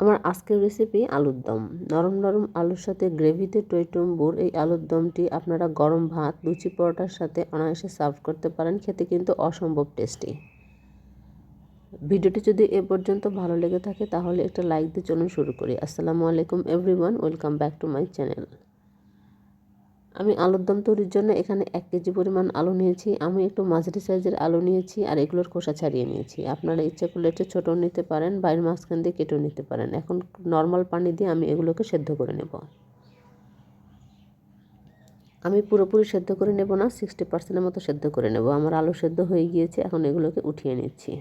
আমার আজকের রেসিপি আলুর দম। নরম নরম আলুর সাথে গ্রেভিতে টইটম্বুর এই আলুর দমটি আপনারা গরম ভাত, লুচি পরোটার সাথে অনায়াসে সার্ভ করতে পারেন, খেতে কিন্তু অসম্ভব টেস্টি ভিডিওটি যদি এ পর্যন্ত ভালো লেগে থাকে তাহলে একটা লাইক দিয়ে চলুন শুরু করি। আসসালামু আলাইকুম everyone welcome back to my channel আমি আলুর দম তৈরির জন্য এখানে এক কেজি পরিমাণ আলু নিয়েছি। আমি একটু মাঝারি সাইজের আলু নিয়েছি আর এগুলোর খোসা ছাড়িয়ে নিয়েছি। আপনারা ইচ্ছে করলে একটু ছোটো নিতে পারেন, বাইরের মাঝখান দিয়ে কেটেও নিতে পারেন। এখন নর্মাল পানি দিয়ে আমি এগুলোকে সেদ্ধ করে নেব। আমি পুরোপুরি সেদ্ধ করে নেব না, সিক্সটি পার্সেন্টের মতো সেদ্ধ করে নেব। আমার আলু সেদ্ধ হয়ে গিয়েছে, এখন এগুলোকে উঠিয়ে নিচ্ছি।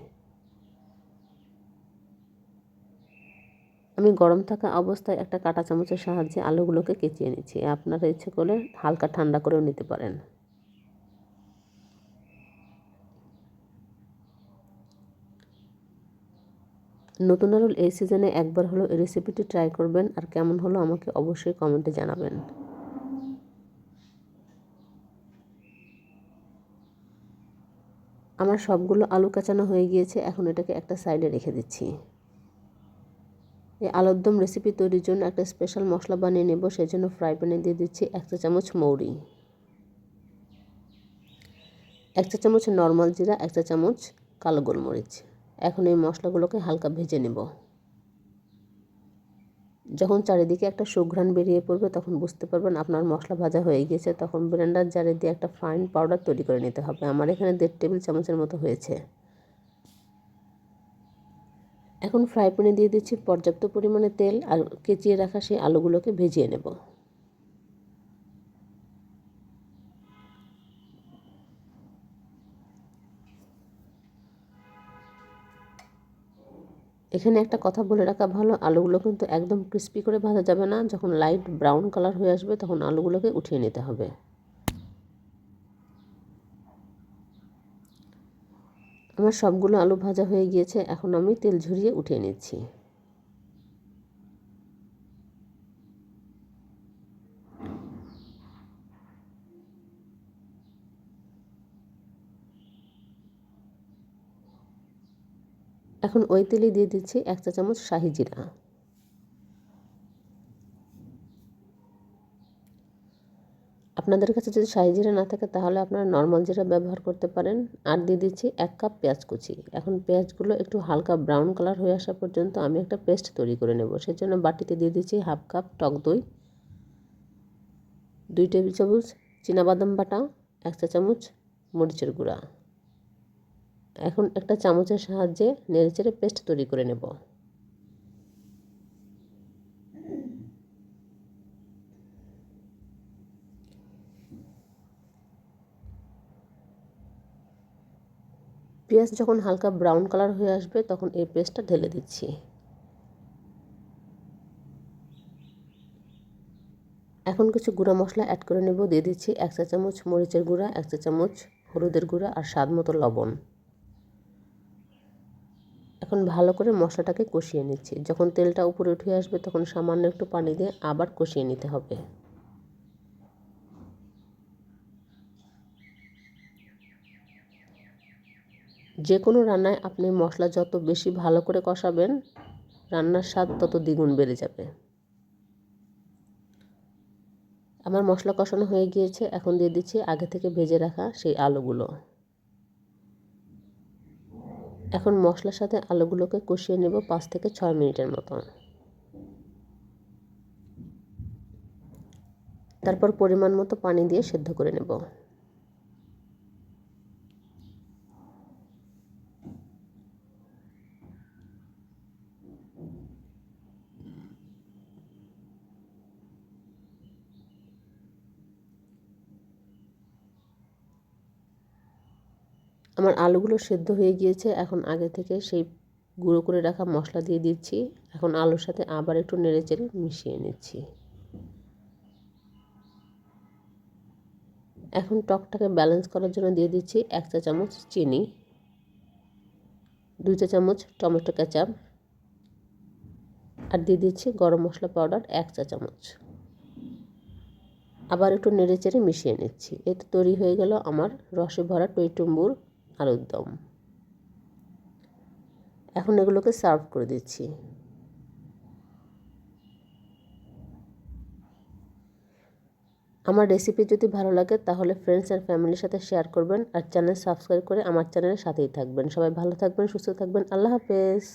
আমি গরম থাকা অবস্থায় একটা কাঁটা চামচের সাহায্যে আলুগুলোকে কেচিয়ে নিচ্ছি। আপনারা ইচ্ছে করলে হালকা ঠান্ডা করেও নিতে পারেন। নতুন আলুর এই সিজনে একবার হলো এই রেসিপিটি ট্রাই করবেন আর কেমন হলো আমাকে অবশ্যই কমেন্টে জানাবেন। আমার সবগুলো আলু কাঁচানো হয়ে গিয়েছে, এখন এটাকে একটা সাইডে রেখে দিচ্ছি। এই আলুর দম রেসিপি তৈরির জন্য একটা স্পেশাল মশলা বানিয়ে নেব সেই জন্য ফ্রাই প্যানে দিয়ে দিচ্ছি এক চা চামচ মৌরি। এক চা চামচ নর্মাল জিরা, এক চা চামচ কালো গোলমরিচ। এখন এই মশলাগুলোকে হালকা ভেজে নেব। যখন চারিদিকে একটা সুঘ্রাণ বেরিয়ে পড়বে, তখন বুঝতে পারবেন আপনার মশলা ভাজা হয়ে গিয়েছে। তখন ব্লেন্ডার জারে দিয়ে একটা ফাইন পাউডার তৈরি করে নিতে হবে। আমার এখানে দেড় টেবিল চামচের মতো হয়েছে। এখন ফ্রাই প্যানে দিয়ে দিচ্ছি পর্যাপ্ত পরিমাণে তেল আর কেচিয়ে রাখা সেই আলুগুলোকে ভেজিয়ে নেব। এখানে একটা কথা বলে রাখা ভালো, আলুগুলো কিন্তু একদম ক্রিস্পি করে ভাজা যাবে না। যখন লাইট ব্রাউন কালার হয়ে আসবে, তখন আলুগুলোকে উঠিয়ে নিতে হবে। আমার সবগুলো আলু ভাজা হয়ে গিয়েছে। এখন আমি তেল ঝরিয়ে উঠিয়ে নিচ্ছি। এখন ওই তেলে দিয়ে দিচ্ছি এক চা চামচ শাহি জিরা। আপনাদের কাছে যদি শাহি জিরা না থাকে, তাহলে আপনারা নর্মাল জিরা ব্যবহার করতে পারেন। আর দিয়ে দিচ্ছি এক কাপ পেঁয়াজ কুচি। এখন পেঁয়াজগুলো একটু হালকা ব্রাউন কালার হয়ে আসা পর্যন্ত আমি একটা পেস্ট তৈরি করে নেব। সেজন্য বাটিতে দিয়ে দিচ্ছি হাফ কাপ টক দই, দুই টেবিল চামচ বাদাম বাটা, এক চা চামচ মরিচের গুঁড়া। এখন একটা চামচের সাহায্যে নেড়েচেড়ে পেস্ট তৈরি করে নেব। পেঁয়াজ যখন হালকা ব্রাউন কালার হয়ে আসবে, তখন এই পেস্টটা ঢেলে দিচ্ছি। এখন কিছু গুঁড়া মশলা অ্যাড করে নেব, দিয়ে দিচ্ছি এক চা চামচ মরিচের গুঁড়া, এক চা চামচ হলুদের গুঁড়া আর স্বাদ মতো লবণ। এখন ভালো করে মশলাটাকে কষিয়ে নিচ্ছি। যখন তেলটা উপরে উঠে আসবে, তখন সামান্য একটু পানি দিয়ে আবার কষিয়ে নিতে হবে। যে কোনো রান্নায় আপনি মশলা যত বেশি ভালো করে কষাবেন, রান্নার স্বাদ তত দ্বিগুণ বেড়ে যাবে। আমার মশলা কষানো হয়ে গিয়েছে, এখন দিয়ে দিচ্ছি আগে থেকে ভেজে রাখা সেই আলুগুলো। এখন মশলার সাথে আলুগুলোকে কষিয়ে নেব পাঁচ থেকে ছয় মিনিটের মতো। তারপর পরিমাণ মতো পানি দিয়ে সেদ্ধ করে নেব। আমার আলুগুলো সেদ্ধ হয়ে গিয়েছে, এখন আগে থেকে সেই গুঁড়ো করে রাখা মশলা দিয়ে দিচ্ছি। এখন আলুর সাথে আবার একটু নেড়ে চেড়ে মিশিয়ে নিচ্ছি। এখন টকটাকে ব্যালেন্স করার জন্য দিয়ে দিচ্ছি এক চা চামচ চিনি, দুই চা চামচ টমেটো কেচাপ, আর দিয়ে দিচ্ছি গরম মশলা পাউডার এক চা চামচ। আবার একটু নেড়ে চেড়ে মিশিয়ে নিচ্ছি। এতে তৈরি হয়ে গেল আমার রসে ভরা টইটুম্বুর আলুর দম এখন এগুলোকে সার্ভ করে দিচ্ছি। আমার রেসিপি যদি ভালো লাগে, তাহলে ফ্রেন্ডস আর ফ্যামিলির সাথে শেয়ার করবেন আর চ্যানেল সাবস্ক্রাইব করে আমার চ্যানেলের সাথেই থাকবেন। সবাই ভালো থাকবেন, সুস্থ থাকবেন। আল্লাহ হাফেজ।